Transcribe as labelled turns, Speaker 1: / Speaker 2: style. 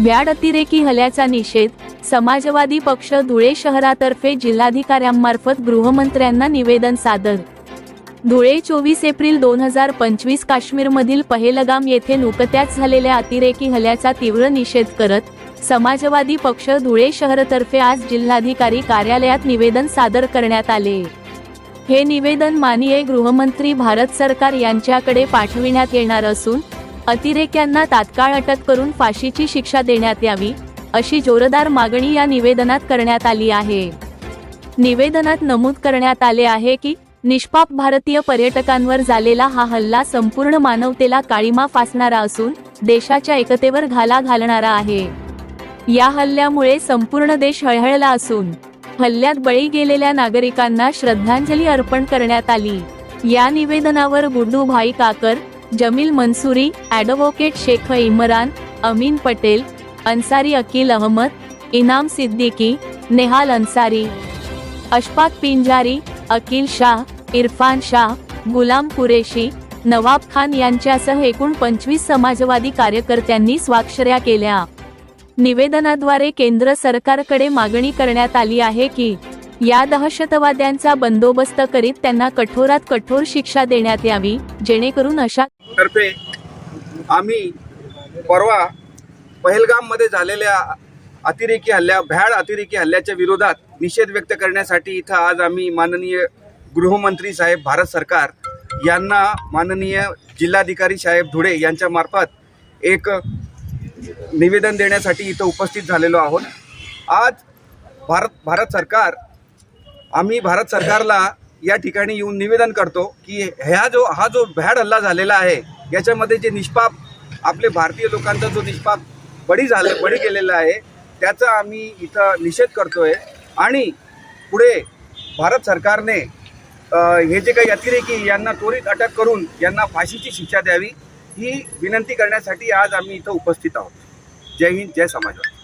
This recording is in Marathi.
Speaker 1: व्याड अतिरेकी हल्ल्याचा निषेध समाजवादी पक्ष धुळे शहरातर्फे जिल्हाधिकाऱ्यांमार्फत गृहमंत्र्यांना निवेदन सादर. धुळे चोवीस एप्रिल दोन हजार पंचवीस काश्मीरमधील पहेलगाम येथे नुकत्याच झालेल्या अतिरेकी हल्ल्याचा तीव्र निषेध करत समाजवादी पक्ष धुळे शहरतर्फे आज जिल्हाधिकारी कार्यालयात निवेदन सादर करण्यात आले. हे निवेदन माननीय गृहमंत्री भारत सरकार यांच्याकडे पाठविण्यात येणार असून अतिरेक्यांना तात्काळ अटक करून फाशीची शिक्षा देण्यात यावी अशी जोरदार मागणी या निवेदनात करण्यात आली आहे. निवेदनात नमूद करण्यात आले आहे की निष्पाप भारतीय पर्यटकांवर झालेला हा हल्ला संपूर्ण मानवतेला काळीमा फासणारा असून देशाच्या एकतेवर घाला घालणारा आहे. या हल्ल्यामुळे संपूर्ण देश हळहळला असून हल्ल्यात बळी गेलेल्या नागरिकांना श्रद्धांजली अर्पण करण्यात आली. या निवेदनावर गुड्डू भाई काकर जमील मनसुरी ॲडव्होकेट शेख इमरान अमीन पटेल अन्सारी अकील अहमद इनाम सिद्दीकी नेहाल अन्सारी अशफाक पिंजारी अकील शाह इरफान शाह गुलाम कुरेशी नवाब खान यांच्यासह एकूण पंचवीस समाजवादी कार्यकर्त्यांनी स्वाक्षऱ्या केल्या. निवेदनाद्वारे केंद्र सरकारकडे मागणी करण्यात आली आहे की या दहशतवाद्यांचा बंदोबस्त करीत त्यांना कठोरात कठोर शिक्षा देण्यात यावी जेणेकरून अशा
Speaker 2: तर्फे आम्ही परवा पहलगाममध्ये झालेल्या अतिरेकी हल्ल्या भ्याड अतिरेकी हल्ल्याच्या विरोधात निषेध व्यक्त करण्यासाठी इथं आज आम्ही माननीय गृहमंत्री साहेब भारत सरकार यांना माननीय जिल्हाधिकारी साहेब धुळे यांच्या मार्फत एक निवेदन देण्यासाठी इथं उपस्थित झालेलो आहोत. आज भारत भारत सरकार आम्ही भारत सरकारला या ठिकाणी येऊन निवेदन करतो की ह्या जो हा जो भ्याड हल्ला झालेला आहे याच्यामध्ये जे निष्पाप आपले भारतीय लोकांचा जो निष्पाप बळी झाले बळी गेलेला आहे त्याचा आम्ही इथं निषेध करतोय. आणि पुढे भारत सरकारने हे जे काही अतिरेकी यांना त्वरित अटक करून यांना फाशीची शिक्षा द्यावी ही विनंती करण्यासाठी आज आम्ही इथं उपस्थित आहोत. जय हिंद जय समाजवाद